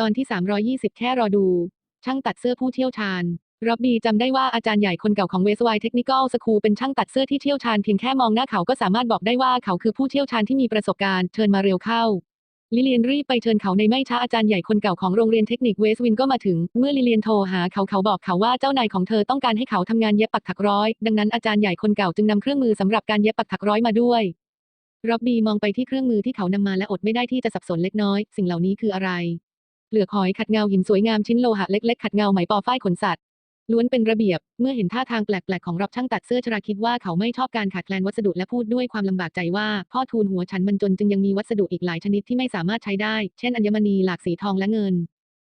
ตอนที่ 320 แค่รอดู ช่างตัดเสื้อผู้เชี่ยวชาญร็อบบี้จำได้ว่าอาจารย์ใหญ่คนเก่าของเวสไวเทคนิคอลสคูลเป็นช่างตัดเสื้อที่เชี่ยวชาญเพียงแค่มองหน้าเขาก็สามารถบอกได้ว่าเขาคือผู้เชี่ยวชาญที่มีประสบการณ์เชิญมาเร็วเข้า ลิเลียนรีบไปเชิญเขาในไม่ช้าอาจารย์ใหญ่คนเก่าของโรงเรียนเทคนิคเวสวินก็มาถึง เมื่อลิเลียนโทรหาเขาเขาบอกเขาว่าเจ้านายของเธอต้องการให้เขาทำงานเย็บปักถักร้อย ดังนั้นอาจารย์ใหญ่คนเก่าจึงนำเครื่องมือสำหรับการเย็บปักถักร้อยมาด้วยร็อบบี้มองไปที่เครื่องมือที่เขานำมาและอดไม่ได้ที่จะสับสนเล็กน้อย สิ่งเหล่านี้คืออะไร เปลือกหอยขัดเงาหินสวยงามชิ้นโลหะเล็กๆขัดเงาไหมปอฝ้ายขนสัตว์ล้วนเป็นระเบียบ เมื่อเห็นท่าทางแปลกๆของรับช่างตัดเสื้อชราคิดว่าเขาไม่ชอบการขาดแคลนวัสดุและพูดด้วยความลำบากใจว่าพ่อทูลหัวฉันมันจนจึงยังมีวัสดุอีกหลายชนิดที่ไม่สามารถใช้ได้ เช่นอัญมณีหลากสีทองและเงิน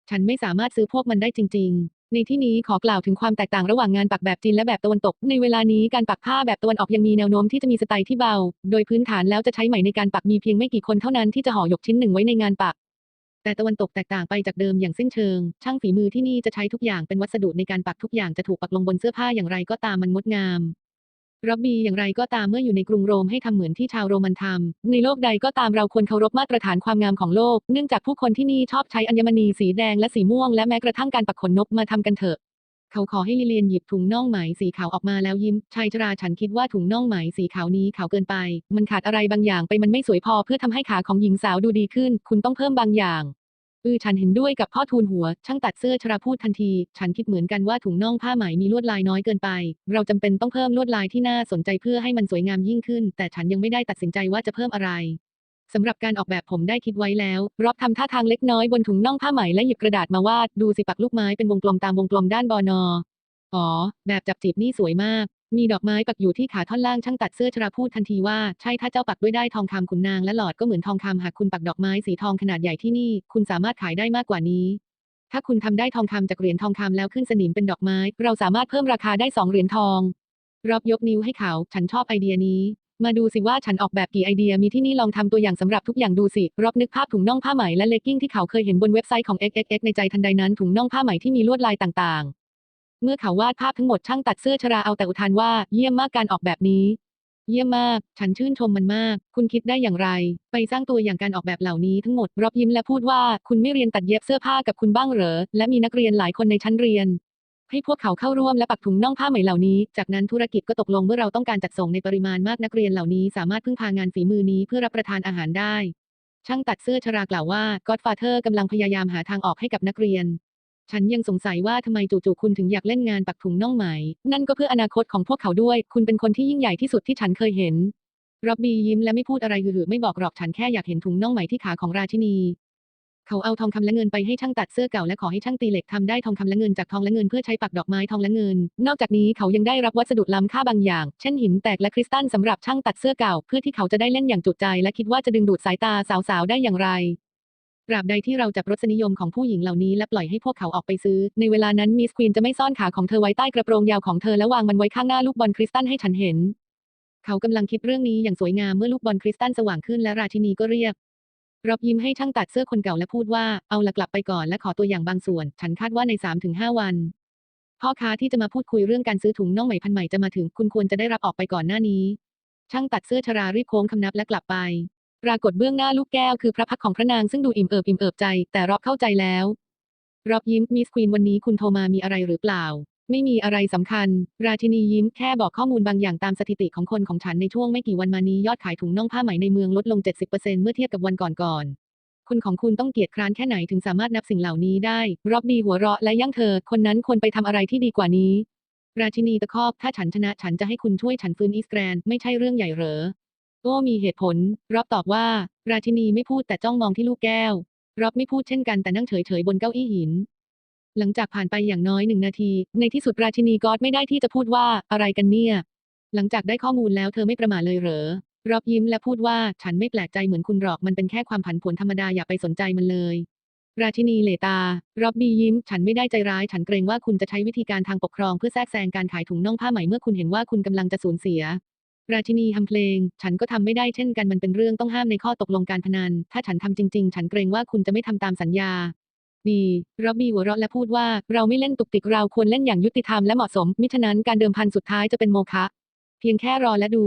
ฉันไม่สามารถซื้อพวกมันได้จริง ๆ ในที่นี้ขอกล่าวถึงความแตกต่างระหว่างงานปักแบบจีนและแบบตะวันตก ในเวลานี้การปักผ้าแบบตะวันออกยังมีแนวโน้มที่จะมีสไตล์ที่เบา โดยพื้นฐานแล้วจะใช้ไหมในการปักมีเพียงไม่กี่คนเท่านั้นที่จะห่อหยกชิ้นหนึ่งไว้ในงานปัก แต่ตะวันตกแตกต่างไปจากเดิมอย่างสิ้นเชิง ช่างฝีมือที่นี่จะใช้ทุกอย่างเป็นวัสดุในการปักทุกอย่างจะถูกปักลงบนเสื้อผ้าอย่างไรก็ตามมันงดงามรับบีอย่างไรก็ตามเมื่ออยู่ในกรุงโรมให้ทำเหมือนที่ชาวโรมันทำในโลกใดก็ตามเราควรเคารพมาตรฐานความงามของโลก เนื่องจากผู้คนที่นี่ชอบใช้อัญมณีสีแดงและสีม่วงและแม้กระทั่งการปักขนนกมาทำกันเถอะ เขาขอให้ลิเลียนหยิบถุงน่องไหมสีขาวออกมาแล้วยิ้ม ชายชราฉันคิดว่าถุงน่องไหมสีขาวนี้ขาวเกินไป มันขาดอะไรบางอย่างไปมันไม่สวยพอเพื่อทำให้ขาของหญิงสาวดูดีขึ้น คุณต้องเพิ่มบางอย่างอือฉันเห็นด้วยกับพ่อทูลหัว ช่างตัดเสื้อชราพูดทันที ฉันคิดเหมือนกันว่าถุงน่องผ้าไหมมีลวดลายน้อยเกินไป เราจำเป็นต้องเพิ่มลวดลายที่น่าสนใจเพื่อให้มันสวยงามยิ่งขึ้น แต่ฉันยังไม่ได้ตัดสินใจว่าจะเพิ่มอะไร สำหรับการออกแบบผมได้คิดไว้แล้ว รอบทำท่าทางเล็กน้อยบนถุงน่องผ้าไหมและหยิบกระดาษมาวาด ดูสิปักลูกไม้เป็นวงกลมตามวงกลมด้านบอนออ๋อ แบบจับจีบนี่สวยมาก มีดอกไม้ปักอยู่ที่ขาท่อนล่างช่างตัดเสื้อชราพูดทันทีว่า ใช่ถ้าเจ้าปักด้วยได้ทองคำขุนนางและหลอดก็เหมือนทองคำหากคุณปักดอกไม้สีทองขนาดใหญ่ที่นี่ คุณสามารถขายได้มากกว่านี้ถ้าคุณทำได้ทองคำจากเหรียญทองคำแล้วขึ้นสนิมเป็นดอกไม้ เราสามารถเพิ่มราคาได้สองเหรียญทอง รอบยกนิ้วให้เขา ฉันชอบไอเดียนี้ มาดูสิว่าฉันออกแบบกี่ไอเดียมีที่นี่ลองทำตัวอย่างสำหรับทุกอย่างดูสิ รอบนึกภาพถุงน่องผ้าไหมและเลกกิ้งที่เขาเคยเห็นบนเว็บไซต์ของ XXX ในใจทันใดนั้นถุงน่องผ้าไหมที่มีลวดลายต่างๆ เมื่อเขาวาดภาพทั้งหมดช่างตัดเสื้อชราเอาแต่อุทานว่า เยี่ยมมากการออกแบบนี้ เยี่ยมมาก ฉันชื่นชมมันมาก คุณคิดได้อย่างไร ไปสร้างตัวอย่างการออกแบบเหล่านี้ทั้งหมดรอบยิ้มและพูดว่า คุณไม่เรียนตัดเย็บเสื้อผ้ากับคุณบ้างเหรอ และมีนักเรียนหลายคนในชั้นเรียน ให้พวกเขาเข้าร่วมและปักถุงน่องผ้าไหมเหล่านี้ จากนั้นธุรกิจก็ตกลงเมื่อเราต้องการจัดส่งในปริมาณมากนักเรียนเหล่านี้ สามารถพึ่งพางานฝีมือนี้เพื่อรับประทานอาหารได้ ช่างตัดเสื้อชรากล่าวว่า Godfather กำลังพยายามหาทางออกให้กับนักเรียน ฉันยังสงสัยว่าทำไมจู่ๆคุณถึงอยากเล่นงานปักถุงน่องไหม นั่นก็เพื่ออนาคตของพวกเขาด้วย คุณเป็นคนที่ยิ่งใหญ่ที่สุดที่ฉันเคยเห็นร็อบบี้ยิ้มและไม่พูดอะไรหือๆไม่บอกหรอกฉันแค่อยากเห็นถุงน่องไหมที่ขาของราชินี เขาเอาทองคำและเงินไปให้ช่างตัดเสื้อเก่าและขอให้ช่างตีเหล็กทำได้ทองคำและเงินจากทองและเงินเพื่อใช้ปักดอกไม้ทองและเงิน นอกจากนี้เขายังได้รับวัสดุล้ำค่าบางอย่าง เช่นหินแตกและคริสตัลสำหรับช่างตัดเสื้อเก่า เพื่อที่เขาจะได้เล่นอย่างจุใจ และคิดว่าจะดึงดูดสายตาสาวๆได้อย่างไรตราบใดที่เราจับรสนิยมของผู้หญิงเหล่านี้และปล่อยให้พวกเขาออกไปซื้อ ในเวลานั้นมิสควีนจะไม่ซ่อนขาของเธอไว้ใต้กระโปรงยาวของเธอและวางมันไว้ข้างหน้าลูกบอลคริสตัลให้ฉันเห็น เขากำลังคิดเรื่องนี้อย่างสวยงามเมื่อลูกบอลคริสตัลสว่างขึ้นและราชินีก็เรียก รับยิ้มให้ช่างตัดเสื้อคนเก่าและพูดว่าเอาละกลับไปก่อนและขอตัวอย่างบางส่วน ฉันคาดว่าใน 3-5 วัน พ่อค้าที่จะมาพูดคุยเรื่องการซื้อถุงน่องไหมพันใหม่จะมาถึงคุณควรจะได้รับออกไปก่อนหน้านี้ ช่างตัดเสื้อชรารีบโค้งคำนับและกลับไป ปรากฏเบื้องหน้าลูกแก้วคือพระพักของพระนางซึ่งดูอิ่มเอิบอิ่มเอิบใจ แต่รอบเข้าใจแล้วรอบยิ้มมิสควีนวันนี้คุณโทรมามีอะไรหรือเปล่า ไม่มีอะไรสำคัญ ราชินียิ้มแค่บอกข้อมูลบางอย่างตามสถิติของคนของฉันในช่วงไม่กี่วันมานี้ยอดขายถุงน่องผ้าไหมในเมืองลดลง 70%เมื่อเทียบกับวันก่อนๆ คุณของคุณต้องเกียจคร้านแค่ไหนถึงสามารถนับสิ่งเหล่านี้ได้ รอบดีหัวเราะและยั่งเธอ คนนั้นควรไปทำอะไรที่ดีกว่านี้ ราชินีตะคอกถ้าฉันชนะฉันจะให้คุณช่วยฉันฟื้นอีสแกรน ไม่ใช่เรื่องใหญ่เหรอ โอ้มีเหตุผล รอบตอบว่า ราชินีไม่พูดแต่จ้องมองที่ลูกแก้ว รอบไม่พูดเช่นกันแต่นั่งเฉยๆบนเก้าอี้หิน หลังจากผ่านไปอย่างน้อยหนึ่งนาที ในที่สุดราชินีกอดไม่ได้ที่จะพูดว่าอะไรกันเนี่ย หลังจากได้ข้อมูลแล้วเธอไม่ประมาทเลยเหรอรอบยิ้มและพูดว่าฉันไม่แปลกใจเหมือนคุณหรอกมันเป็นแค่ความผันผวนธรรมดาอย่าไปสนใจมันเลย ราชินีเหลตา รอบบียิ้ม ฉันไม่ได้ใจร้าย ฉันเกรงว่าคุณจะใช้วิธีการทางปกครองเพื่อแทรกแซงการขายถุงน่องผ้าไหมเมื่อคุณเห็นว่าคุณกำลังจะสูญเสีย ราชินีทำเพลง ฉันก็ทำไม่ได้เช่นกันมันเป็นเรื่องต้องห้ามในข้อตกลงการพนัน ถ้าฉันทำจริง ๆ ฉันเกรงว่าคุณจะไม่ทำตามสัญญา บีร็อบบี้หัวเราะและพูดว่า เราไม่เล่นตุกติกเราควรเล่นอย่างยุติธรรมและเหมาะสม มิฉะนั้นการเดิมพันสุดท้ายจะเป็นโมฆะเพียงแค่รอและดู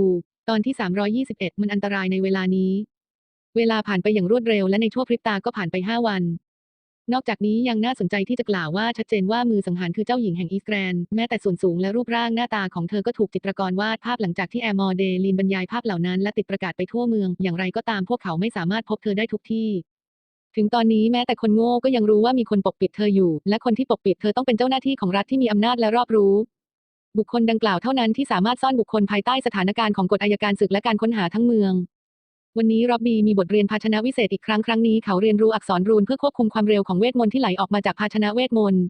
ตอนที่ 321 มันอันตรายในเวลานี้ เวลาผ่านไปอย่างรวดเร็วและในชั่วพริบตาก็ผ่านไป 5 วัน นอกจากนี้ยังน่าสนใจที่จะกล่าวว่าชัดเจนว่ามือสังหารคือเจ้าหญิงแห่งอีสแกรนด์แม้แต่ส่วนสูงและรูปร่างหน้าตาของเธอก็ถูกจิตรกรวาดภาพหลังจากที่แอร์มอร์เดลีนบรรยายภาพเหล่านั้นและติดประกาศไปทั่วเมือง อย่างไรก็ตามพวกเขาไม่สามารถพบเธอได้ทุกที่ ถึงตอนนี้แม้แต่คนโง่ก็ยังรู้ว่ามีคนปกปิดเธออยู่ และคนที่ปกปิดเธอต้องเป็นเจ้าหน้าที่ของรัฐที่มีอำนาจและรอบรู้ บุคคลดังกล่าวเท่านั้นที่สามารถซ่อนบุคคลภายใต้สถานการณ์ของกฎอายการศึกและการค้นหาทั้งเมือง วันนี้ร็อบบี้มีบทเรียนภาชนะวิเศษอีกครั้งครั้งนี้เขาเรียนรู้อักษรรูนเพื่อควบคุมความเร็วของเวทมนต์ที่ไหลออกมาจากภาชนะเวทมนต์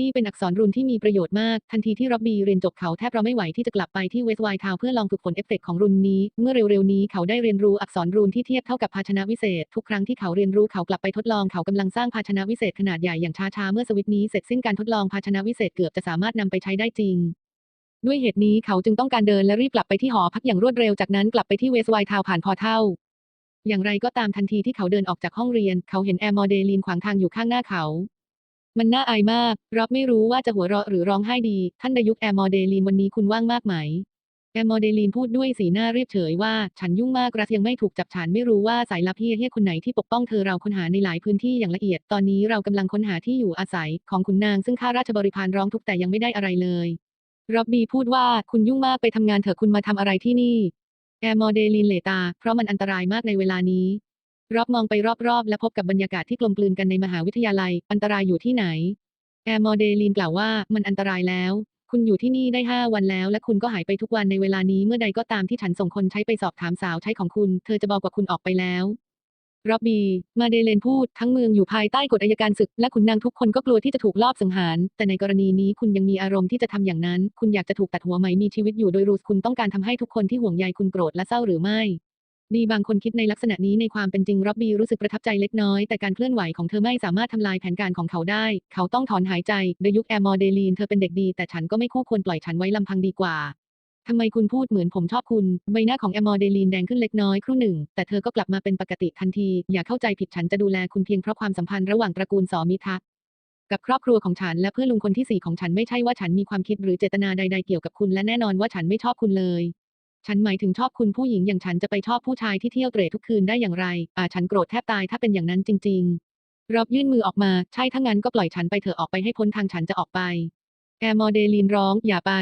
นี่เป็นอักษรรูนที่มีประโยชน์มาก ทันทีที่ร็อบบี้เรียนจบเขาแทบเราไม่ไหวที่จะกลับไปที่เวสต์ไวท์ทาวเพื่อลองฝึกฝนเอฟเฟกต์ของรูนนี้ เมื่อเร็วๆนี้เขาได้เรียนรู้อักษรรูนที่เทียบเท่ากับภาชนะวิเศษ ทุกครั้งที่เขาเรียนรู้เขากลับไปทดลองเขากำลังสร้างภาชนะวิเศษขนาดใหญ่อย่างช้าๆเมื่อสวิตนี้เสร็จสิ้นการทดลองภาชนะวิเศษเกือบจะสามารถนำไปใช้ได้จริงด้วยเหตุนี้เขาจึงต้องการเดินและรีบกลับไปที่หอพักอย่างรวดเร็วจากนั้นกลับไปที่เวสต์ไวท์ทาวผ่านพอเท่า อย่างไรก็ตามทันทีที่เขาเดินออกจากห้องเรียน เขาเห็นแอร์มอเดลีนขวางทางอยู่ข้างหน้าเขา มันน่าอายมากรับไม่รู้ว่าจะหัวเราะหรือร้องไห้ดี ท่านดายุกแอร์มอร์เดลีนวันนี้คุณว่างมากไหม แอร์มอร์เดลีนพูดด้วยสีหน้าเรียบเฉยว่า ฉันยุ่งมากรัสยังไม่ถูกจับฉันไม่รู้ว่าสายลับเฮียเฮียคนไหนที่ปกป้องเธอเราค้นหาในหลายพื้นที่อย่างละเอียด ตอนนี้เรากำลังค้นหาที่อยู่อาศัยของขุนนางซึ่งข้าราชบริพารร้องทุกแต่ยังไม่ได้อะไรเลยร็อบบี้พูดว่าคุณยุ่งมากไปทำงานเถอะคุณมาทำอะไรที่นี่ แอร์มอร์เดลีนเหลตา เพราะมันอันตรายมากในเวลานี้ รอบมองไปรอบๆ และพบกับบรรยากาศที่กลมกลืนกันในมหาวิทยาลัย อันตรายอยู่ที่ไหน แอร์มอร์เดลีนกล่าวว่ามันอันตรายแล้ว คุณอยู่ที่นี่ได้ 5 วันแล้ว และคุณก็หายไปทุกวันในเวลานี้เมื่อใดก็ตามที่ฉันส่งคนใช้ไปสอบถามสาวใช้ของคุณ เธอจะบอกว่าคุณออกไปแล้วรอบบี้มาเดเลนพูดทั้งเมืองอยู่ภายใต้กฎอัยการศึก และขุนนางทุกคนก็กลัวที่จะถูกลอบสังหาร แต่ในกรณีนี้คุณยังมีอารมณ์ที่จะทำอย่างนั้น คุณอยากจะถูกตัดหัวไหมมีชีวิตอยู่โดยรูสคุณต้องการทำให้ทุกคนที่ห่วงใยคุณโกรธและเศร้าหรือไม่ มีบางคนคิดในลักษณะนี้ในความเป็นจริงร็อบบี้รู้สึกประทับใจเล็กน้อย แต่การเคลื่อนไหวของเธอไม่สามารถทำลายแผนการของเขาได้ เขาต้องถอนหายใจโดยยุคแอร์มอร์เดลีนเธอเป็นเด็กดี แต่ฉันก็ไม่คู่ควรปล่อยฉันไว้ลำพังดีกว่าทำไมคุณพูดเหมือนผมชอบคุณ ใบหน้าของแอร์มอร์เดลีนแดงขึ้นเล็กน้อยครู่หนึ่ง แต่เธอก็กลับมาเป็นปกติทันที อย่าเข้าใจผิดฉันจะดูแลคุณเพียงเพราะความสัมพันธ์ระหว่างตระกูลสอมิทะกับครอบครัวของฉันและเพื่อนลุงคนที่สี่ของฉันไม่ใช่ว่าฉันมีความคิดหรือเจตนาใด ๆ เกี่ยวกับคุณและแน่นอนว่าฉันไม่ชอบคุณเลย ฉันหมายถึงชอบคุณผู้หญิงอย่างฉันจะไปชอบผู้ชายที่เที่ยวเตร่ทุกคืนได้อย่างไร อ่าฉันโกรธแทบตายถ้าเป็นอย่างนั้นจริง ๆ รอบยื่นมือออกมา ใช่ถ้างั้นก็ปล่อยฉันไปเถอะออกไปให้พ้นทางฉันจะออกไป แอร์มอร์เดลีนร้อง อย่าไป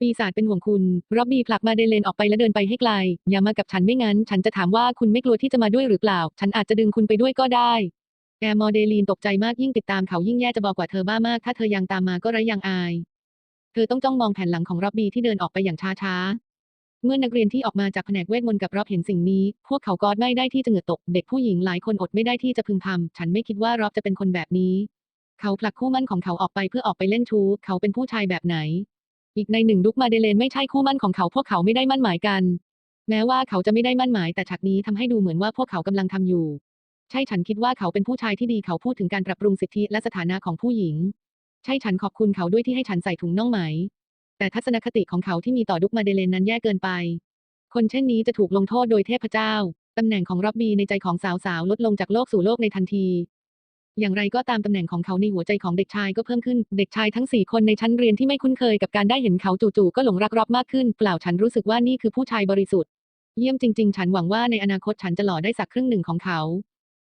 ปีศาจเป็นห่วงคุณร็อบบี้ผลักมาเดเลนออกไปและเดินไปให้ไกล อย่ามากับฉันไม่งั้น ฉันจะถามว่าคุณไม่กลัวที่จะมาด้วยหรือเปล่า ฉันอาจจะดึงคุณไปด้วยก็ได้ แอร์มอร์เดลีนตกใจมากยิ่งติดตามเขายิ่งแย่จะบอกกว่าเธอบ้ามาก ถ้าเธอยังตามมาก็ไร้ยังอาย เธอต้องจ้องมองแผ่นหลังของรอบบี้ที่เดินออกไปอย่างช้าๆ เมื่อนักเรียนที่ออกมาจากแผนกเวทมนต์กับรอบเห็นสิ่งนี้ พวกเขากอดไม่ได้ที่จะเหงื่อตก เด็กผู้หญิงหลายคนอดไม่ได้ที่จะพึมพำฉันไม่คิดว่ารอบจะเป็นคนแบบนี้ เขาผลักคู่มั่นของเขาออกไปเพื่อออกไปเล่นชู้ เขาเป็นผู้ชายแบบไหน อีกในหนึ่งดุกมาเดเลนไม่ใช่คู่มั่นของเขาพวกเขาไม่ได้มั่นหมายกัน แม้ว่าเขาจะไม่ได้มั่นหมายแต่ฉากนี้ทำให้ดูเหมือนว่าพวกเขากำลังทำอยู่ ใช่ฉันคิดว่าเขาเป็นผู้ชายที่ดีเขาพูดถึงการปรับปรุงสิทธิและสถานะของผู้หญิง ใช่ฉันขอบคุณเขาด้วยที่ให้ฉันใส่ถุงน่องไหม แต่ทัศนคติของเขาที่มีต่อดุกมาเดเลนนั้นแย่เกินไป คนเช่นนี้จะถูกลงโทษโดยเทพเจ้า ตำแหน่งของร็อบบี้ในใจของสาวๆลดลงจากโลกสู่โลกในทันที อย่างไรก็ตามตำแหน่งของเขาในหัวใจของเด็กชายก็เพิ่มขึ้น เด็กชายทั้งสี่คนในชั้นเรียนที่ไม่คุ้นเคยกับการได้เห็นเขาจู่ๆก็หลงรักร็อบมากขึ้น เปล่าฉันรู้สึกว่านี่คือผู้ชายบริสุทธิ์ เยี่ยมจริง ๆ ฉันหวังว่าในอนาคตฉันจะหล่อได้สักครึ่งหนึ่งของเขา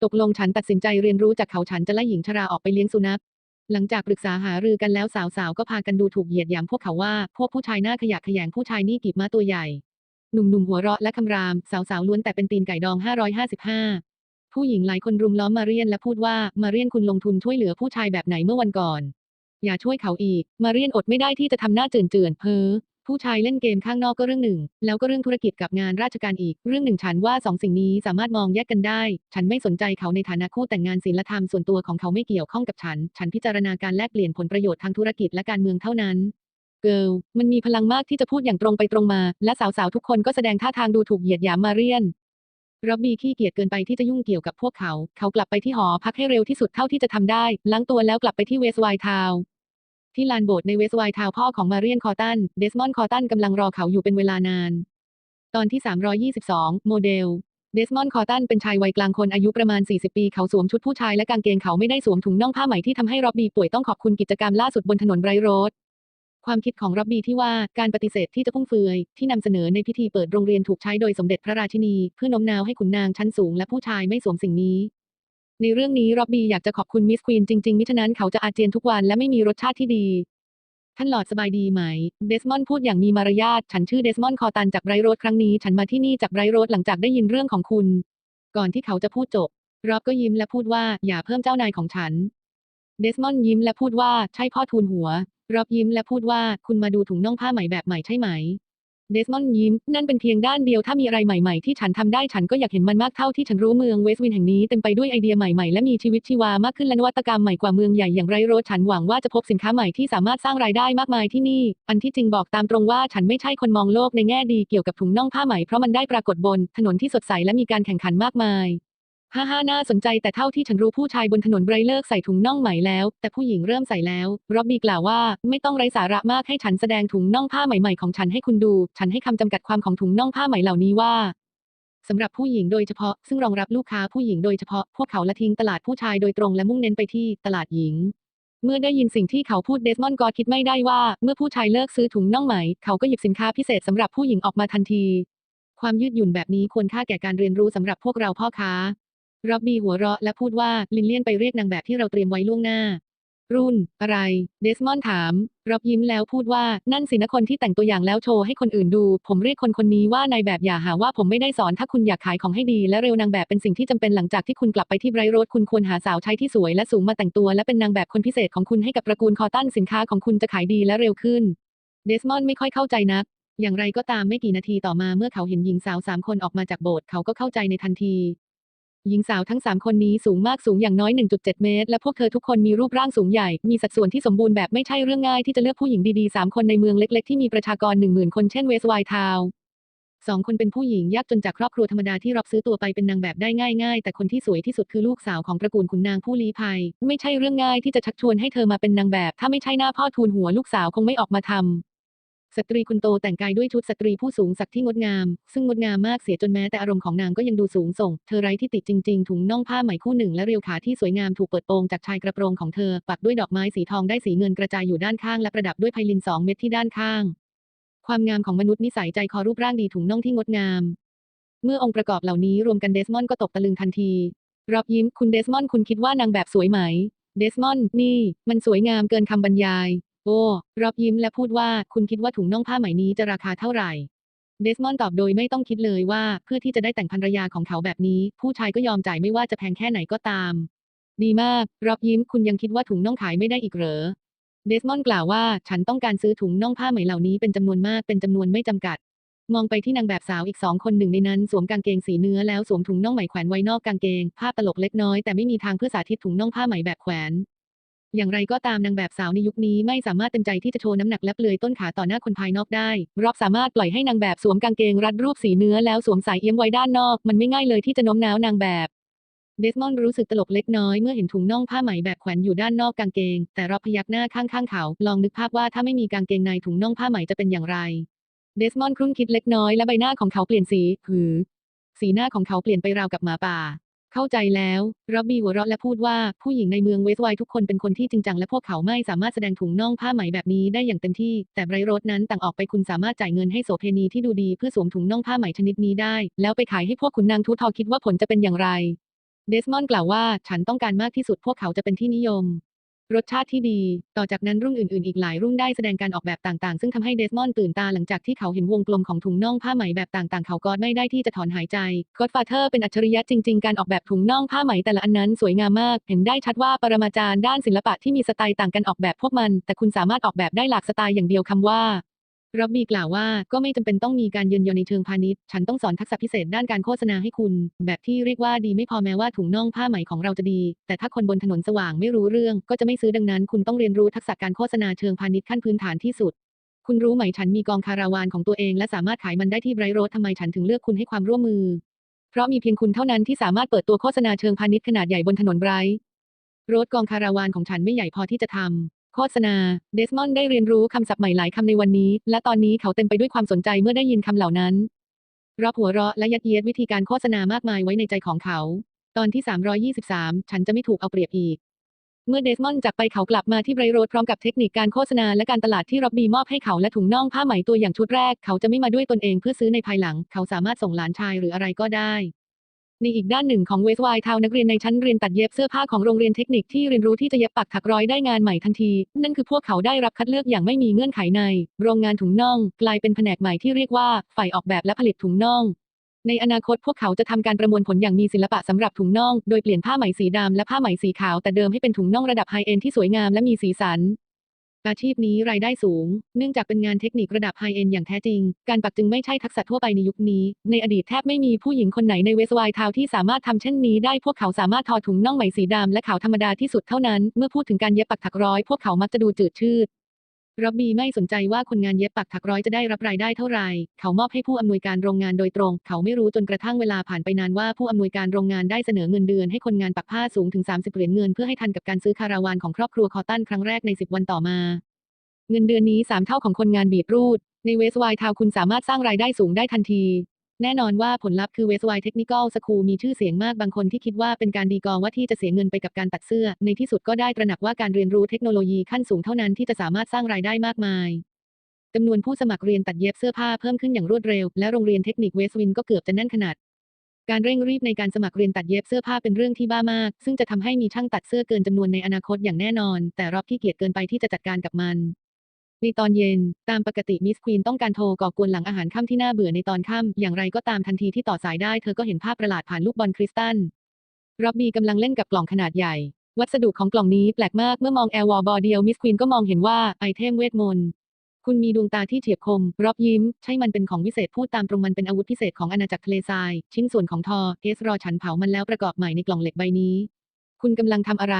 ตกลงฉันตัดสินใจเรียนรู้จากเขาฉันจะไล่หญิงชราออกไปเลี้ยงสุนัข หลังจากปรึกษาหารือกันแล้วสาวๆ ก็พากันดูถูกเหยียดหยามพวกเขาว่า พวกผู้ชายหน้าขยะแขยงผู้ชายนี่กีบม้าตัวใหญ่ หนุ่มๆหัวเราะและคำราม สาวๆ ล้วนแต่เป็นตีนไก่ดอง 555 ผู้หญิงหลายคนรุมล้อมมาเรียนและพูดว่ามาเรียนคุณลงทุนช่วยเหลือผู้ชายแบบไหนเมื่อวันก่อน อย่าช่วยเขาอีก มาเรียนอดไม่ได้ที่จะทำหน้าเจือนๆเพ้อ ผู้ชายเล่นเกมข้างนอกก็เรื่องหนึ่ง แล้วก็เรื่องธุรกิจกับงานราชการอีก เรื่องหนึ่งฉันว่าสองสิ่งนี้สามารถมองแยกกันได้ ฉันไม่สนใจเขาในฐานะคู่แต่งงานศีลธรรมส่วนตัวของเขาไม่เกี่ยวข้องกับฉัน ฉันพิจารณาการแลกเปลี่ยนผลประโยชน์ทางธุรกิจและการเมืองเท่านั้นเกิลมันมีพลังมากที่จะพูดอย่างตรงไปตรงมา และสาวๆทุกคนก็แสดงท่าทางดูถูกเหยียดหยามมาเรียนร็อบบี้ขี้เกียจเกินไปที่จะยุ่งเกี่ยวกับพวกเขา เขากลับไปที่หอพักให้เร็วที่สุดเท่าที่จะทำได้ ล้างตัวแล้วกลับไปที่เวสต์ไวท์ทาว ที่ลานโบสถ์ในเวสต์ไวท์ทาวน์พ่อของมาเรียนคอตัน เดสมอนด์คอตันกำลังรอเขาอยู่เป็นเวลานาน ตอนที่ 322 โมเดล เดสมอนด์คอตันเป็นชายวัยกลางคนอายุประมาณ 40 ปีเขาสวมชุดผู้ชายและกางเกงเขาไม่ได้สวมถุงน่องผ้าไหมที่ทำให้ร็อบบี้ป่วยต้องขอบคุณกิจกรรมล่าสุดบนถนนไบรท์โรดความคิดของร็อบบี้ที่ว่าการปฏิเสธที่จะฟุ่มเฟือยที่นำเสนอในพิธีเปิดโรงเรียนถูกใช้โดยสมเด็จพระราชินี เพื่อโน้มน้าวให้ขุนนางชั้นสูงและผู้ชายไม่สวมสิ่งนี้ ในเรื่องนี้ร็อบบี้อยากจะขอบคุณมิสควีนจริงๆ มิฉะนั้นเขาจะอาเจียนทุกวันและไม่มีรสชาติที่ดี ท่านหลอดสบายดีไหม เดสมอนด์พูดอย่างมีมารยาท ฉันชื่อเดสมอนด์คอตันจากไรโรดครั้งนี้ฉันมาที่นี่จากไรโรดหลังจากได้ยินเรื่องของคุณ ก่อนที่เขาจะพูดจบร็อบก็ยิ้มและพูดว่าอย่าเพิ่มเจ้านายของฉัน เดสมอนด์ยิ้มและพูดว่าใช่พ่อทูลหัวร็อบยิ้มและพูดว่าคุณมาดูถุงน่องผ้าไหมแบบใหม่ใช่ไหม เดสมอนด์ยิ้ม นั่นเป็นเพียงด้านเดียวถ้ามีอะไรใหม่ๆ ที่ฉันทำได้ฉันก็อยากเห็นมันมากเท่าที่ฉันรู้เมืองเวสต์วินแห่งนี้เต็มไปด้วยไอเดียใหม่ๆ และมีชีวิตชีวามากขึ้นและนวัตกรรมใหม่กว่าเมืองใหญ่อย่างไรโรดฉันหวังว่าจะพบสินค้าใหม่ที่สามารถสร้างรายได้มากมายที่นี่ อันที่จริงบอกตามตรงว่าฉันไม่ใช่คนมองโลกในแง่ดีเกี่ยวกับถุงน่องผ้าไหมเพราะมันได้ปรากฏบน ถนนที่สดใสและมีการแข่งขันมากมาย ฮ่าฮ่าน่าสนใจแต่เท่าที่ฉันรู้ผู้ชายบนถนนไบรเลิกใส่ถุงน่องไหมแล้ว แต่ผู้หญิงเริ่มใส่แล้วร็อบบี้กล่าวว่าไม่ต้องไร้สาระมากให้ฉันแสดงถุงน่องผ้าไหมใหม่ของฉันให้คุณดู ฉันให้คำจำกัดความของถุงน่องผ้าไหม่เหล่านี้ว่าสำหรับผู้หญิงโดยเฉพาะซึ่งรองรับลูกค้าผู้หญิงโดยเฉพาะพวกเขาละทิ้งตลาดผู้ชายโดยตรงและมุ่งเน้นไปที่ตลาดหญิง เมื่อได้ยินสิ่งที่เขาพูดเดสมอนด์ก็คิดไม่ได้ว่า เมื่อผู้ชายเลิกซื้อถุงน่องไหม เขาก็หยิบสินค้าพิเศษสำหรับผู้หญิงออกมาทันที ความยืดหยุ่นแบบนี้ควรค่าแก่การเรียนรู้สำหรับพวกเราพ่อค้า ร็อบบี้หัวเราะและพูดว่าลินเลียนไปเรียกนางแบบที่เราเตรียมไว้ล่วงหน้า รุ่น อะไร เดสมอนด์ถามร็อบยิ้มแล้วพูดว่านั่นสินะคนที่แต่งตัวอย่างแล้วโชว์ให้คนอื่นดู ผมเรียกคนคนนี้ว่านายแบบอย่าหาว่าผมไม่ได้สอนถ้าคุณอยากขายของให้ดีและเร็วนางแบบเป็นสิ่งที่จำเป็นหลังจากที่คุณกลับไปที่ไบรโรดคุณควรหาสาวใช้ที่สวยและสูงมาแต่งตัวและเป็นนางแบบคนพิเศษของคุณให้กับตระกูลคอตันสินค้าของคุณจะขายดีและเร็วขึ้น เดสมอนด์ไม่ค่อยเข้าใจนักอย่างไรก็ตามไม่กี่นาทีต่อมาเมื่อเขาเห็นหญิงสาวสามคนออกมาจากโบสถ์เขาก็เข้าใจในทันที หญิงสาวทั้ง 3 คนนี้สูงมากสูงอย่างน้อย 1.7 เมตร และพวกเธอทุกคนมีรูปร่างสูงใหญ่ มีสัดส่วนที่สมบูรณ์แบบไม่ใช่เรื่องง่ายที่จะเลือกผู้หญิงดีๆ 3 คนในเมืองเล็กๆ ที่มีประชากร 10,000 คนเช่นเวสไวทาวสองคนเป็นผู้หญิงยากจนจากครอบครัวธรรมดาที่รับซื้อตัวไปเป็นนางแบบได้ง่ายๆ แต่คนที่สวยที่สุดคือลูกสาวของตระกูลขุนนางผู้ลี้ภัย ไม่ใช่เรื่องง่ายที่จะชักชวนให้เธอมาเป็นนางแบบ ถ้าไม่ใช่หน้าพ่อทูลหัวลูกสาวคงไม่ออกมาทำ สตรีคุณโตแต่งกายด้วยชุดสตรีผู้สูงศักดิ์ที่งดงาม ซึ่งงดงามมากเสียจนแม้แต่อารมณ์ของนางก็ยังดูสูงส่ง เธอไร้ที่ติจริงๆ ถุงน่องผ้าไหมคู่หนึ่งและเรียวขาที่สวยงามถูกเปิดโปงจากชายกระโปรงของเธอ ปักด้วยดอกไม้สีทองได้สีเงินกระจายอยู่ด้านข้างและประดับด้วยไพลินสองเม็ดที่ด้านข้าง ความงามของมนุษย์นิสัยใจคอรูปร่างดีถุงน่องที่งดงาม เมื่อองค์ประกอบเหล่านี้รวมกันเดสมอนด์ก็ตกตะลึงทันทีรับยิ้มคุณเดสมอนด์คุณคิดว่านางแบบสวยไหม เดสมอนด์นี่ มันสวยงามเกินคำบรรยาย โอ้รับยิ้มและพูดว่าคุณคิดว่าถุงน่องผ้าไหมนี้จะราคาเท่าไหร่ เดสมอนตอบโดยไม่ต้องคิดเลยว่าเพื่อที่จะได้แต่งภรรยาของเขาแบบนี้ ผู้ชายก็ยอมจ่ายไม่ว่าจะแพงแค่ไหนก็ตาม ดีมากรับยิ้มคุณยังคิดว่าถุงน่องขายไม่ได้อีกเหรอ เดสมอนกล่าวว่าฉันต้องการซื้อถุงน่องผ้าไหมเหล่านี้เป็นจำนวนมากเป็นจำนวนไม่จำกัด มองไปที่นางแบบสาวอีกสองคนหนึ่งในนั้น สวมกางเกงสีเนื้อแล้วสวมถุงน่องไหมแขวนไว้นอกกางเกง ภาพตลกเล็กน้อยแต่ไม่มีทางเพื่อสาธิตถุงน่องผ้าไหมแบบแขวน อย่างไรก็ตามนางแบบสาวในยุคนี้ไม่สามารถเต็มใจที่จะโชว์น้ำหนักและเปลือยต้นขาต่อหน้าคนภายนอกได้ รอบสามารถปล่อยให้นางแบบสวมกางเกงรัดรูปสีเนื้อแล้วสวมสายเอี้ยมไว้ด้านนอก มันไม่ง่ายเลยที่จะโน้มน้าวนางแบบเดสมอนด์รู้สึกตลกเล็กน้อยเมื่อเห็นถุงน่องผ้าไหมแบบแขวนอยู่ด้านนอกกางเกง แต่รอบพยักหน้าข้างๆเขา ลองนึกภาพว่าถ้าไม่มีกางเกงในถุงน่องผ้าไหมจะเป็นอย่างไร เดสมอนด์ครุ่นคิดเล็กน้อยและใบหน้าของเขาเปลี่ยนสี หือ สีหน้าของเขาเปลี่ยนไปราวกับหมาป่า เข้าใจแล้วรับบี้หัวเราะและพูดว่าผู้หญิงในเมืองเวสต์ไวท์ทุกคนเป็นคนที่จริงจังและพวกเขาไม่สามารถแสดงถุงน่องผ้าไหมแบบนี้ได้อย่างเต็มที่ แต่ไบรท์โรดนั้นต่างออกไปคุณสามารถจ่ายเงินให้โสเพณีที่ดูดีเพื่อสวมถุงน่องผ้าไหมชนิดนี้ได้ แล้วไปขายให้พวกขุนนางทูทอคิดว่าผลจะเป็นอย่างไร เดสมอนด์กล่าวว่า ฉันต้องการมากที่สุดพวกเขาจะเป็นที่นิยม รสชาติที่ดี ต่อจากนั้นรุ่งอื่นๆ อีกหลายรุ่งได้แสดงการออกแบบต่างๆ ซึ่งทำให้เดสมอนด์ตื่นตาหลังจากที่เขาเห็นวงกลมของถุงน่องผ้าไหมแบบต่างๆ เขาก็ไม่ได้ที่จะถอนหายใจก็อดฟาเธอร์เป็นอัจฉริยะจริงๆ การออกแบบถุงน่องผ้าไหมแต่ละอันนั้นสวยงามมาก เห็นได้ชัดว่าปรมาจารย์ด้านศิลปะที่มีสไตล์ต่างกันออกแบบพวกมัน แต่คุณสามารถออกแบบได้หลากสไตล์อย่างเดียวคำว่า ร็อบบี้กล่าวว่าก็ไม่จำเป็นต้องมีการเยือนยอในเชิงพาณิชย์ ฉันต้องสอนทักษะพิเศษด้านการโฆษณาให้คุณ แบบที่เรียกว่าดีไม่พอแม้ว่าถุงน่องผ้าไหมของเราจะดี แต่ถ้าคนบนถนนสว่างไม่รู้เรื่อง ก็จะไม่ซื้อดังนั้น คุณต้องเรียนรู้ทักษะการโฆษณาเชิงพาณิชย์ขั้นพื้นฐานที่สุด คุณรู้ไหมฉันมีกองคาราวานของตัวเอง และสามารถขายมันได้ที่ไบรโรดทำไมฉันถึงเลือกคุณให้ความร่วมมือ เพราะมีเพียงคุณเท่านั้นที่สามารถเปิดตัวโฆษณาเชิงพาณิชย์ขนาดใหญ่บนถนนไบรโรดกองคาราวานของฉันไม่ใหญ่พอที่จะทำ โฆษณา เดสมอนได้เรียนรู้คำศัพท์ใหม่หลายคำในวันนี้ และตอนนี้เขาเต็มไปด้วยความสนใจเมื่อได้ยินคำเหล่านั้นรอบหัวเราะและยัดเยียดวิธีการโฆษณามากมายไว้ในใจของเขา ตอนที่ 323 ฉันจะไม่ถูกเอาเปรียบอีก เมื่อเดสมอนจากไปเขากลับมาที่ไบรโรดพร้อมกับเทคนิคการโฆษณาและการตลาดที่ร็อบบี้มอบให้เขาและถุงน่องผ้าไหมตัวอย่างชุดแรก เขาจะไม่มาด้วยตนเองเพื่อซื้อในภายหลัง เขาสามารถส่งหลานชายหรืออะไรก็ได้ ในอีกด้านหนึ่งของเวสไวท์ทาวน์นักเรียนในชั้นเรียนตัดเย็บเสื้อผ้าของโรงเรียนเทคนิคที่เรียนรู้ที่จะเย็บปักถักร้อยได้งานใหม่ทันที นั่นคือพวกเขาได้รับคัดเลือกอย่างไม่มีเงื่อนไขใน โรงงานถุงน่อง กลายเป็นแผนกใหม่ที่เรียกว่าฝ่ายออกแบบและผลิตถุงน่องในอนาคตพวกเขาจะทำการประมวลผลอย่างมีศิลปะสำหรับถุงน่อง โดยเปลี่ยนผ้าไหมสีดำและผ้าไหมสีขาวแต่เดิมให้เป็นถุงน่องระดับไฮเอนที่สวยงามและมีสีสัน อาชีพนี้รายได้สูง เนื่องจากเป็นงานเทคนิคระดับไฮเอนด์อย่างแท้จริง การปักจึงไม่ใช่ทักษะทั่วไปในยุคนี้ ในอดีตแทบไม่มีผู้หญิงคนไหนในเวสไวท์ทาวที่สามารถทำเช่นนี้ได้ พวกเขาสามารถทอถุงน่องไหมสีดำและขาวธรรมดาที่สุดเท่านั้น เมื่อพูดถึงการเย็บปักถักร้อย พวกเขามักจะดูจืดชืด รับบีไม่สนใจว่าคนงานเย็บปักถักร้อยจะได้รับรายได้เท่าไหร่ เขามอบให้ผู้อำนวยการโรงงานโดยตรง เขาไม่รู้จนกระทั่งเวลาผ่านไปนานว่าผู้อำนวยการโรงงานได้เสนอเงินเดือนให้คนงานปักผ้าสูงถึง 30 เหรียญเงินเพื่อให้ทันกับการซื้อคาราวานของครอบครัวคอตันครั้งแรกใน 10 วันต่อมา เงินเดือนนี้ 3 เท่าของคนงานบีบรูด ในเวสไวทาวคุณสามารถสร้างรายได้สูงได้ทันที แน่นอนว่าผลลัพธ์คือเวสไวท์เทคนิคอลสคูลมีชื่อเสียงมากบางคนที่คิดว่าเป็นการดีกอว่าที่จะเสียเงินไปกับการตัดเสื้อ ในที่สุดก็ได้ตระหนักว่าการเรียนรู้เทคโนโลยีขั้นสูงเท่านั้นที่จะสามารถสร้างรายได้มากมายจำนวนผู้สมัครเรียนตัดเย็บเสื้อผ้าเพิ่มขึ้นอย่างรวดเร็ว และโรงเรียนเทคนิคเวสวินก็เกือบจะแน่นขนาด การเร่งรีบในการสมัครเรียนตัดเย็บเสื้อผ้าเป็นเรื่องที่บ้ามาก ซึ่งจะทำให้มีช่างตัดเสื้อเกินจำนวนในอนาคตอย่างแน่นอน แต่รอบที่เกียจเกินไปที่จะจัดการกับมัน ในตอนเย็น ตามปกติมิสควีนต้องการโทรก่อกวนหลังอาหารค่ำที่น่าเบื่อในตอนค่ำอย่างไรก็ตามทันทีที่ต่อสายได้เธอก็เห็นภาพประหลาดผ่านลูกบอลคริสตัลร็อบบี้กำลังเล่นกับกล่องขนาดใหญ่ วัสดุของกล่องนี้แปลกมากเมื่อมองแอลวอลบอเดียวมิสควีนก็มองเห็นว่าไอเทมเวทมนต์คุณมีดวงตาที่เฉียบคม รอบยิ้ม ใช่มันเป็นของวิเศษ พูดตามตรงมันเป็นอาวุธพิเศษของอาณาจักรทะเลทราย ชิ้นส่วนของทอเอสรอฉันเผามันแล้วประกอบใหม่ในกล่องเหล็กใบนี้ คุณกำลังทำอะไร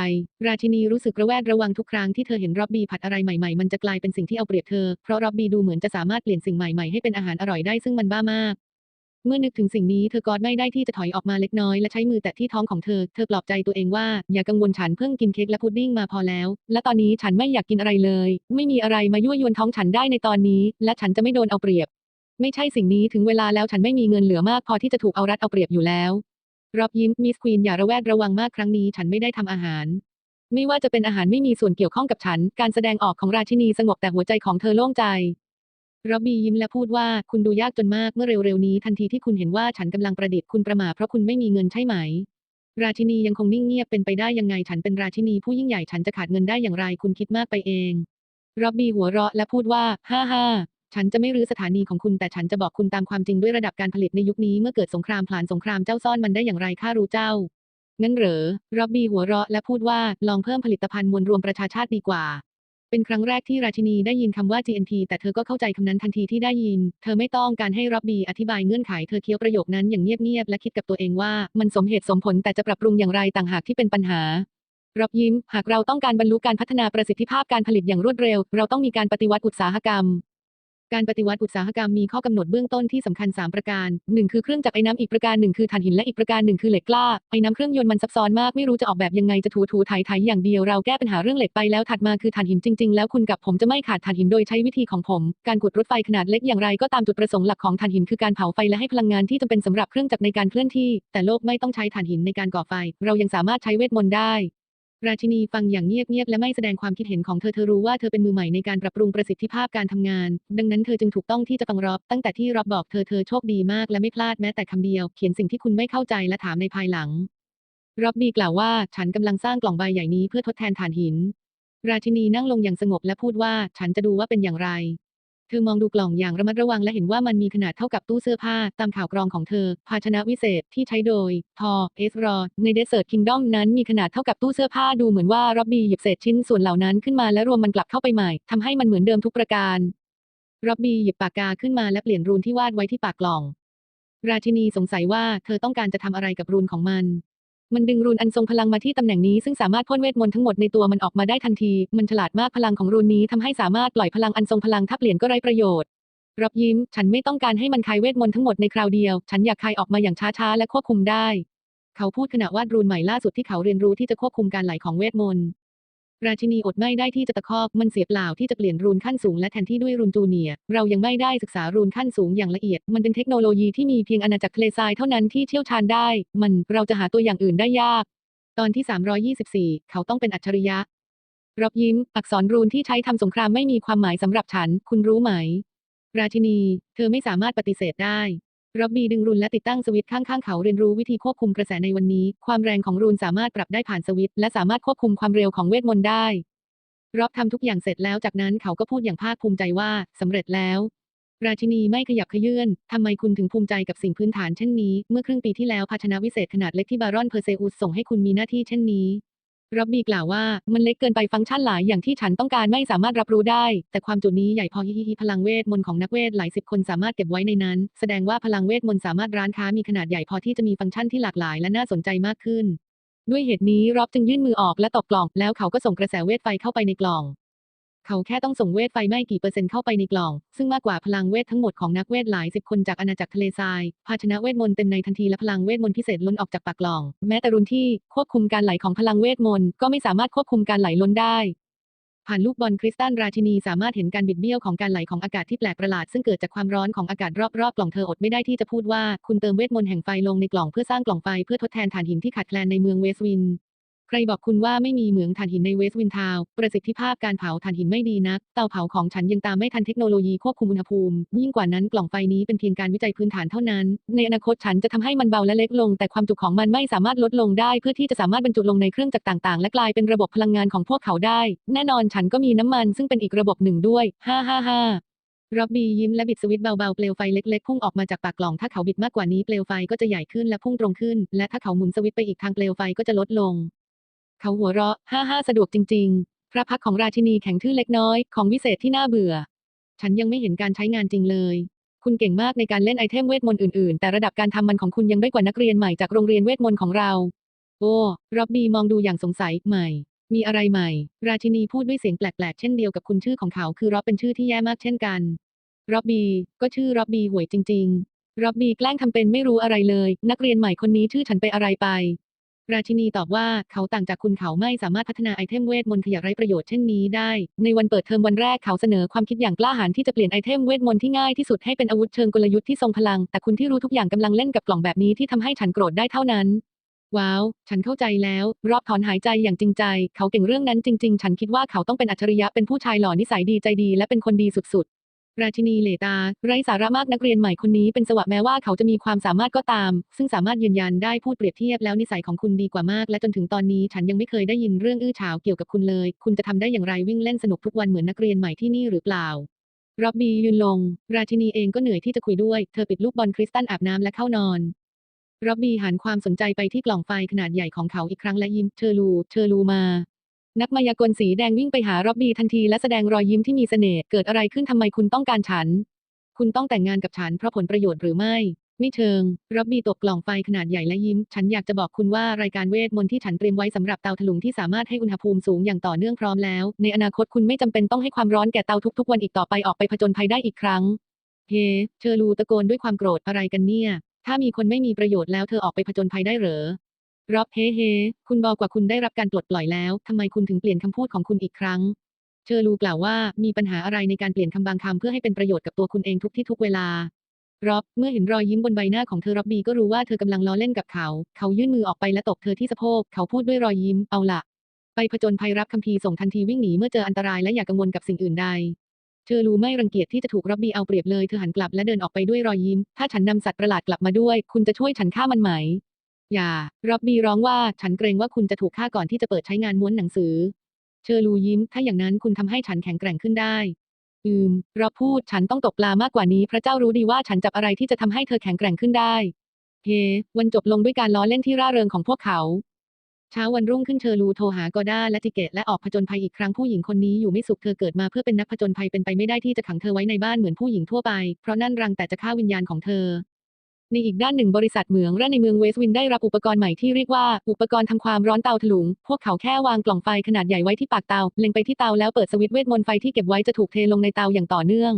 ราชินีรู้สึกระแวดระวังทุกครั้งที่เธอเห็นร็อบบี้ผัดอะไรใหม่ๆ มันจะกลายเป็นสิ่งที่เอาเปรียบเธอ เพราะร็อบบี้ดูเหมือนจะสามารถเปลี่ยนสิ่งใหม่ๆ ให้เป็นอาหารอร่อยได้ซึ่งมันบ้ามาก เมื่อนึกถึงสิ่งนี้เธอกอดไม่ได้ที่จะถอยออกมาเล็กน้อยและใช้มือแตะที่ท้องของเธอ เธอปลอบใจตัวเองว่าอย่ากังวลฉันเพิ่งกินเค้กและพุดดิ้งมาพอแล้ว และตอนนี้ฉันไม่อยากกินอะไรเลย ไม่มีอะไรมายั่วยวนท้องฉันได้ในตอนนี้ และฉันจะไม่โดนเอาเปรียบ ไม่ใช่สิ่งนี้ถึงเวลาแล้วฉันไม่มีเงินเหลือมากพอที่จะถูกเอารัดเอาเปรียบอยู่แล้ว รอบยิ้มมิสควีนอย่าระแวดระวังมากครั้งนี้ฉันไม่ได้ทำอาหาร ไม่ว่าจะเป็นอาหารไม่มีส่วนเกี่ยวข้องกับฉัน การแสดงออกของราชินีสงบแต่หัวใจของเธอโล่งใจร็อบบี้ยิ้มและพูดว่าคุณดูยากจนมากเมื่อเร็วๆนี้ทันทีที่คุณเห็นว่าฉันกำลังประดิษฐ์คุณประมาเพราะคุณไม่มีเงินใช่ไหม ราชินียังคงนิ่งเงียบเป็นไปได้ยังไงฉันเป็นราชินีผู้ยิ่งใหญ่ฉันจะขาดเงินได้อย่างไรคุณคิดมากไปเองร็อบบี้หัวเราะและพูดว่า ฮ่าฮ่า ฉันจะไม่รื้อสถานีของคุณแต่ฉันจะบอกคุณตามความจริงด้วยระดับการผลิตในยุคนี้เมื่อเกิดสงครามพลานสงครามเจ้าซ่อนมันได้อย่างไรข้ารู้เจ้า งั้นเหรอร็อบบี้หัวเราะและพูดว่าลองเพิ่มผลิตภัณฑ์มวลรวมประชาชาติดีกว่า เป็นครั้งแรกที่ราชินีได้ยินคำว่า GNP แต่เธอก็เข้าใจคำนั้นทันทีที่ได้ยิน เธอไม่ต้องการให้ร็อบบี้อธิบายเงื่อนไขเธอเคี้ยวประโยคนั้นอย่างเงียบๆและคิดกับตัวเองว่ามันสมเหตุสมผลแต่จะปรับปรุงอย่างไรต่างหากที่เป็นปัญหาร็อบยิ้ม หากเราต้องการบรรลุการพัฒนาประสิทธิภาพการผลิตอย่างรวดเร็ว เราต้องมีการปฏิวัติอุตสาหกรรม การปฏิวัติอุตสาหกรรมมีข้อกำหนดเบื้องต้นที่สำคัญ 3 ประการ 1 คือเครื่องจักรไอ้น้ำอีกประการหนึ่งคือถ่านหินและอีกประการหนึ่งคือเหล็กกล้า ไอ้น้ำเครื่องยนต์มันซับซ้อนมากไม่รู้จะออกแบบยังไงจะถูถูไถไถอย่างเดียวเราแก้ปัญหาเรื่องเหล็กไปแล้วถัดมาคือถ่านหินจริงๆ แล้วคุณกับผมจะไม่ขาดถ่านหินโดยใช้วิธีของผม การขุดรถไฟขนาดเล็กอย่างไรก็ตามจุดประสงค์หลักของถ่านหินคือการเผาไฟและให้พลังงานที่จำเป็นสำหรับเครื่องจักรในการเคลื่อนที่ แต่โลกไม่ต้องใช้ถ่านหินในการก่อไฟ เรายังสามารถใช้เวทมนต์ได้ ราชินีฟังอย่างเงียบๆและไม่แสดงความคิดเห็นของเธอเธอรู้ว่าเธอเป็นมือใหม่ในการปรับปรุงประสิทธิภาพการทำงาน ดังนั้นเธอจึงถูกต้องที่จะฟังรอบตั้งแต่ที่รอบบอกเธอเธอโชคดีมากและไม่พลาดแม้แต่คำเดียว เขียนสิ่งที่คุณไม่เข้าใจและถามในภายหลังรอบบีกล่าวว่าฉันกำลังสร้างกล่องใบใหญ่นี้เพื่อทดแทนถ่านหิน ราชินีนั่งลงอย่างสงบและพูดว่าฉันจะดูว่าเป็นอย่างไร ธอมองดูกล่องอย่างระมัดระวังและเห็นว่ามันมีขนาดเท่ากับตู้เสื้อผ้าตามข่าวกรองของเธอ ภาชนะวิเศษที่ใช้โดย ทอเอสรอในเดสเซิร์ตคิงดอมนั้นมีขนาดเท่ากับตู้เสื้อผ้าดูเหมือนว่าร็อบบี้หยิบเศษชิ้นส่วนเหล่านั้นขึ้นมาและรวมมันกลับเข้าไปใหม่ทำให้มันเหมือนเดิมทุกประการร็อบบี้หยิบปากกาขึ้นมาและเปลี่ยนรูนที่วาดไว้ที่ปากกล่อง ราชินีสงสัยว่าเธอต้องการจะทำอะไรกับรูนของมัน มันดึงรูนอันทรงพลังมาที่ตำแหน่งนี้ซึ่งสามารถพ่นเวทมนต์ทั้งหมดในตัวมันออกมาได้ทันที มันฉลาดมากพลังของรูนนี้ทำให้สามารถปล่อยพลังอันทรงพลังถ้าเปลี่ยนก็ไร้ประโยชน์รับยิ้ม ฉันไม่ต้องการให้มันคายเวทมนต์ทั้งหมดในคราวเดียว ฉันอยากคายออกมาอย่างช้าๆและควบคุมได้ เขาพูดขณะวาดรูนใหม่ล่าสุดที่เขาเรียนรู้ที่จะควบคุมการไหลของเวทมนต์ ราชินีอดไม่ได้ที่จะตะคอกมันเสียเปล่าที่จะเปลี่ยนรูนขั้นสูงและแทนที่ด้วยรูนจูเนียเรายังไม่ได้ศึกษารูนขั้นสูงอย่างละเอียด มันเป็นเทคโนโลยีที่มีเพียงอาณาจักรทะเลทรายเท่านั้นที่เชี่ยวชาญได้ มันเราจะหาตัวอย่างอื่นได้ยาก ตอนที่ 324 เขาต้องเป็นอัจฉริยะรับยิ้ม อักษรรูนที่ใช้ทำสงครามไม่มีความหมายสำหรับฉัน คุณรู้ไหม ราชินี เธอไม่สามารถปฏิเสธได้ ร็อบบี้ดึงรูนและติดตั้งสวิตช์ข้างๆเขาเรียนรู้วิธีควบคุมกระแสในวันนี้ ความแรงของรูนสามารถปรับได้ผ่านสวิตช์และสามารถควบคุมความเร็วของเวทมนต์ได้ร็อบทำทุกอย่างเสร็จแล้วจากนั้นเขาก็พูดอย่างภาคภูมิใจว่าสำเร็จแล้วราชินีไม่ขยับเขยื่น ทำไมคุณถึงภูมิใจกับสิ่งพื้นฐานเช่นนี้ เมื่อครึ่งปีที่แล้วภาชนะวิเศษขนาดเล็กที่บารอนเพอร์เซอุสส่งให้คุณมีหน้าที่เช่นนี้ ร็อบบีกล่าวว่ามันเล็กเกินไปฟังก์ชันหลายอย่างที่ฉันต้องการไม่สามารถรับรู้ได้ แต่ความจุนี้ใหญ่พอฮิฮิพลังเวทมนต์ของนักเวทหลายสิบคนสามารถเก็บไว้ในนั้น แสดงว่าพลังเวทมนต์สามารถร้านค้ามีขนาดใหญ่พอที่จะมีฟังก์ชันที่หลากหลายและน่าสนใจมากขึ้น ด้วยเหตุนี้ร็อบจึงยื่นมือออกและตบกล่อง แล้วเขาก็ส่งกระแสเวทไฟเข้าไปในกล่อง เขาแค่ต้องส่งเวทไฟไหม่กี่เปอร์เซ็นต์เข้าไปในกล่อง ซึ่งมากกว่าพลังเวททั้งหมดของนักเวทหลายสิบคนจากอาณาจักรทะเลทราย ภาชนะเวทมนต์เต็มในทันทีและพลังเวทมนต์พิเศษล้นออกจากปากกล่อง แม้แต่รุนที่ควบคุมการไหลของพลังเวทมนต์ก็ไม่สามารถควบคุมการไหลล้นได้ ผ่านลูกบอลคริสตัลราชินีสามารถเห็นการบิดเบี้ยวของการไหลของอากาศที่แปลกประหลาดซึ่งเกิดจากความร้อนของอากาศรอบๆกล่องเธออดไม่ได้ที่จะพูดว่าคุณเติมเวทมนต์แห่งไฟลงในกล่องเพื่อสร้างกล่องไฟเพื่อทดแทนถ่านหินที่ขาดแคลนในเมืองเวสต์วิน ใครบอกคุณว่าไม่มีเหมืองถ่านหินในเวสต์วินทาวประสิทธิภาพการเผาถ่านหินไม่ดีนัก เตาเผาของฉันยังตามไม่ทันเทคโนโลยีควบคุมอุณหภูมิ ยิ่งกว่านั้นกล่องไฟนี้เป็นเพียงการวิจัยพื้นฐานเท่านั้น ในอนาคตฉันจะทำให้มันเบาและเล็กลง แต่ความจุของมันไม่สามารถลดลงได้ เพื่อที่จะสามารถบรรจุลงในเครื่องจักรต่าง ๆ และกลายเป็นระบบพลังงานของพวกเขาได้ แน่นอนฉันก็มีน้ำมันซึ่งเป็นอีกระบบหนึ่งด้วยฮ่าฮ่าฮ่าร็อบบี้ยิ้มและบิดสวิตช์เบาๆ เปลวไฟเล็กๆ พุ่งออกมาจากปากกล่องถ้าเขาบิดมากกว่านี้เปลวไฟก็จะใหญ่ขึ้นและพุ่งตรงขึ้น และถ้าเขาหมุนสวิตช์ไปอีกทางเปลวไฟก็จะลดลง เขาหัวเราะฮ่าฮ่าสะดวกจริง ๆ พระพักของราชินีแข็งทื่อเล็กน้อย ของวิเศษที่น่าเบื่อ ฉันยังไม่เห็นการใช้งานจริงเลย คุณเก่งมากในการเล่นไอเทมเวทมนต์อื่นๆ แต่ระดับการทำมันของคุณยังด้อยกว่านักเรียนใหม่จากโรงเรียนเวทมนต์ของเรา โอ้ร็อบบี้มองดูอย่างสงสัยใหม่ มีอะไรใหม่ ราชินีพูดด้วยเสียงแปลกๆ เช่นเดียวกับคุณชื่อของเขาคือร็อบเป็นชื่อที่แย่มากเช่นกันร็อบบี้ก็ชื่อร็อบบี้ห่วยจริง ๆร็อบบี้แกล้งทำเป็นไม่รู้อะไรเลย นักเรียนใหม่คนนี้ชื่อฉันไปอะไรไป ราชินีตอบว่าเขาต่างจากคุณเขาไม่สามารถพัฒนาไอเทมเวทมนต์ขยะไร้ประโยชน์เช่นนี้ได้ ในวันเปิดเทอมวันแรกเขาเสนอความคิดอย่างกล้าหาญที่จะเปลี่ยนไอเทมเวทมนต์ที่ง่ายที่สุดให้เป็นอาวุธเชิงกลยุทธ์ที่ทรงพลัง แต่คุณที่รู้ทุกอย่างกำลังเล่นกับกล่องแบบนี้ที่ทำให้ฉันโกรธได้เท่านั้น ว้าว ฉันเข้าใจแล้ว รอบถอนหายใจอย่างจริงใจ เขาเก่งเรื่องนั้นจริง ๆ ฉันคิดว่าเขาต้องเป็นอัจฉริยะเป็นผู้ชายหล่อนิสัยดีใจดีและเป็นคนดีสุดๆ ราชินีเหลตา ไร้สาระมากนักเรียนใหม่คนนี้เป็นสวะแม้ว่าเขาจะมีความสามารถก็ตาม ซึ่งสามารถยืนยันได้พูดเปรียบเทียบแล้วนิสัยของคุณดีกว่ามาก และจนถึงตอนนี้ฉันยังไม่เคยได้ยินเรื่องอื้อฉาวเกี่ยวกับคุณเลย คุณจะทำได้อย่างไรวิ่งเล่นสนุกทุกวันเหมือนนักเรียนใหม่ที่นี่หรือเปล่าร็อบบี้ยืนลง ราชินีเองก็เหนื่อยที่จะคุยด้วย เธอปิดลูกบอลคริสตัลอาบน้ำและเข้านอนร็อบบี้หันความสนใจไปที่กล่องไฟขนาดใหญ่ของเขาอีกครั้งและยิ้มเชอรูเชอรูมา นักมายากลสีแดงวิ่งไปหาร็อบบี้ทันทีและแสดงรอยยิ้มที่มีเสน่ห์เกิดอะไรขึ้นทำไมคุณต้องการฉัน คุณต้องแต่งงานกับฉันเพราะผลประโยชน์หรือไม่ ไม่เชิงร็อบบี้ตบกล่องไฟขนาดใหญ่และยิ้ม ฉันอยากจะบอกคุณว่ารายการเวทมนต์ที่ฉันเตรียมไว้สำหรับเตาถลุงที่สามารถให้อุณหภูมิสูงอย่างต่อเนื่องพร้อมแล้ว ในอนาคตคุณไม่จำเป็นต้องให้ความร้อนแก่เตาทุกๆ วันอีกต่อไปออกไปผจญภัยได้อีกครั้งเฮ้เชอรูตะโกนด้วยความโกรธอะไรกันเนี่ย ถ้ามีคนไม่มีประโยชน์แล้วเธอออกไปผจญภัยได้เหรอ ร็อบเฮ้เฮ้คุณบอกว่าคุณได้รับการปลดปล่อยแล้ว ทำไมคุณถึงเปลี่ยนคำพูดของคุณอีกครั้ง เชอรูกล่าวว่ามีปัญหาอะไรในการเปลี่ยนคำบางคำเพื่อให้เป็นประโยชน์กับตัวคุณเองทุกที่ทุกเวลาร็อบเมื่อเห็นรอยยิ้มบนใบหน้าของเธอร็อบบี้ก็รู้ว่าเธอกำลังล้อเล่นกับเขา เขายื่นมือออกไปและตบเธอที่สะโพก เขาพูดด้วยรอยยิ้ม เอาละไปผจญภัยรับคัมภีร์ส่งทันทีวิ่งหนีเมื่อเจออันตรายและอย่ากังวลกับสิ่งอื่นใดเธอรู้ไม่รังเกียจที่จะถูกร็อบบี้เอาเปรียบเลย เธอหันกลับและเดินออกไปด้วยรอยยิ้ม ถ้าฉันนำสัตว์ประหลาดกลับมาด้วย คุณจะช่วยฉันฆ่ามันไหม อย่า ร็อบบี้ร้องว่า ฉันเกรงว่าคุณจะถูกฆ่าก่อนที่จะเปิดใช้งานม้วนหนังสือ เชอรูยิ้ม ถ้าอย่างนั้นคุณทำให้ฉันแข็งแกร่งขึ้นได้ อืม ร็อบพูด ฉันต้องตกปลามากกว่านี้ พระเจ้ารู้ดีว่าฉันจับอะไรที่จะทำให้เธอแข็งแกร่งขึ้นได้ เฮ วันจบลงด้วยการล้อเล่นที่ร่าเริงของพวกเขาเช้าวันรุ่งขึ้นเชอรูโทรหากอด้าและติเกตและออกผจญภัยอีกครั้งผู้หญิงคนนี้อยู่ไม่สุขเธอเกิดมาเพื่อเป็นนักผจญภัยเป็นไปไม่ได้ที่จะขังเธอไว้ในบ้านเหมือนผู้หญิงทั่วไป เพราะนั่นรังแต่จะฆ่าวิญญาณของเธอ ในอีกด้านหนึ่งบริษัทเหมืองแร่ในเมืองเวสต์วินได้รับอุปกรณ์ใหม่ที่เรียกว่า อุปกรณ์ทำความร้อนเตาถลุง พวกเขาแค่วางกล่องไฟขนาดใหญ่ไว้ที่ปากเตา เล็งไปที่เตาแล้วเปิดสวิตช์เวทมนต์ไฟที่เก็บไว้จะถูกเทลงในเตาอย่างต่อเนื่อง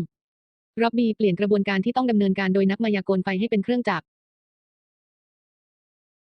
ร็อบบี้เปลี่ยนกระบวนการที่ต้องดำเนินการโดยนักมายากลไฟให้เป็นเครื่องจักร